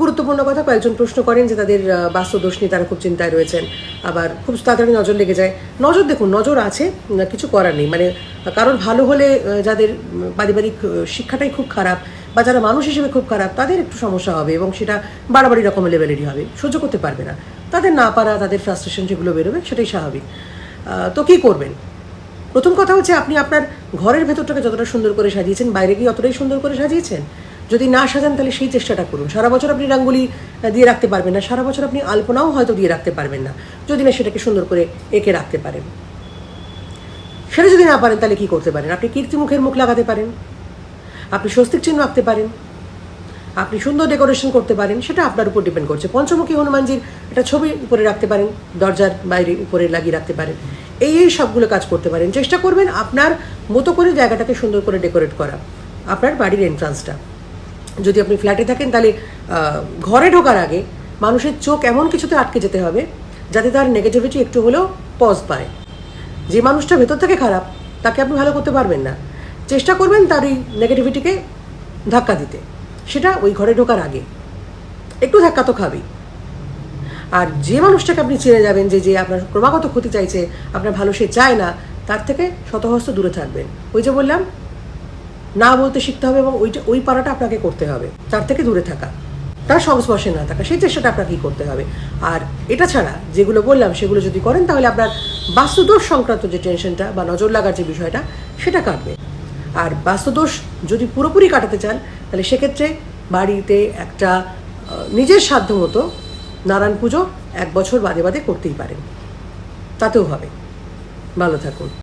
গুরুত্বপূর্ণ কথা, কয়েকজন প্রশ্ন করেন যে তাদের বাস্তুদোষ নিয়ে তারা খুব চিন্তায় রয়েছেন। আবার খুব তাড়াতাড়ি নজর লেগে যায়। নজর দেখুন, নজর আছে কিছু করার নেই। মানে কারোর ভালো হলে যাদের পারিবারিক শিক্ষাটাই খুব খারাপ বা যারা মানুষ হিসেবে খুব খারাপ, তাদের একটু সমস্যা হবে এবং সেটা বাড়াবাড়ি রকমের লেভেলেরই হবে। সহ্য করতে পারবে না। তাদের না পারা, তাদের ফ্রাস্ট্রেশন যেগুলো বেরোবে, সেটাই স্বাভাবিক। তো কী করবেন? প্রথম কথা হচ্ছে, আপনি আপনার ঘরের ভেতরটাকে যতটা সুন্দর করে সাজিয়েছেন, বাইরে গিয়ে অতটাই সুন্দর করে সাজিয়েছেন? যদি না সাজান, তাহলে সেই চেষ্টাটা করুন। সারা বছর আপনি রাঙ্গুলি দিয়ে রাখতে পারবেন না। সারা বছর আপনি আলপনাও হয়তো দিয়ে রাখতে পারবেন না। যদি না, সেটাকে সুন্দর করে এঁকে রাখতে পারেন। সেটা যদি না পারেন, তাহলে কি করতে পারেন? আপনি কীর্তিমুখের মুখ লাগাতে পারেন। আপনি স্বস্তিক চিহ্ন আঁকতে পারেন। আপনি সুন্দর ডেকোরেশন করতে পারেন। সেটা আপনার উপর ডিপেন্ড করছে। পঞ্চমুখী হনুমানজির একটা ছবি উপরে রাখতে পারেন। দরজার বাইরে উপরে লাগিয়ে রাখতে পারেন। এই এই সবগুলো কাজ করতে পারেন। চেষ্টা করবেন আপনার মতো করে জায়গাটাকে সুন্দর করে ডেকোরেট করা। আপনার বাড়ির এন্ট্রান্সটা যদি আপনি ফ্ল্যাটে থাকেন, তাহলে ঘরে ঢোকার আগে মানুষের চোখ এমন কিছুতে আটকে যেতে হবে, যাতে তার নেগেটিভিটি একটু হলেও পজ পায়। যে মানুষটা ভেতর থেকে খারাপ, তাকে আপনি ভালো করতে পারবেন না। চেষ্টা করবেন তার ওই নেগেটিভিটিকে ধাক্কা দিতে। সেটা ওই ঘরে ঢোকার আগে। একটু ধাক্কা তো খাবেই। আর যে মানুষটাকে আপনি চিনে যাবেন যে যে আপনার ক্রমাগত ক্ষতি চাইছে, আপনার ভালো সে চায় না, তার থেকে শতহস্ত দূরে থাকবেন। ওই যে বললাম না বলতে শিখতে হবে এবং ওইটা ওই পাড়াটা আপনাকে করতে হবে। তার থেকে দূরে থাকা। তার সংস্পর্শে না থাকা, সেই চেষ্টাটা আপনাকেই করতে হবে। আর এটা ছাড়া যেগুলো বললাম, সেগুলো যদি করেন, তাহলে আপনার বাস্তুদোষ সংক্রান্ত যে টেনশনটা বা নজর লাগার যে বিষয়টা, সেটা কাটবে। আর বাস্তুদোষ যদি পুরোপুরি কাটাতে চান, তাহলে সেক্ষেত্রে বাড়িতে একটা নিজের সাধ্য মতো নারায়ণ পুজো এক বছর বাদে বাদে করতেই পারেন। তাতেও হবে। ভালো থাকুন।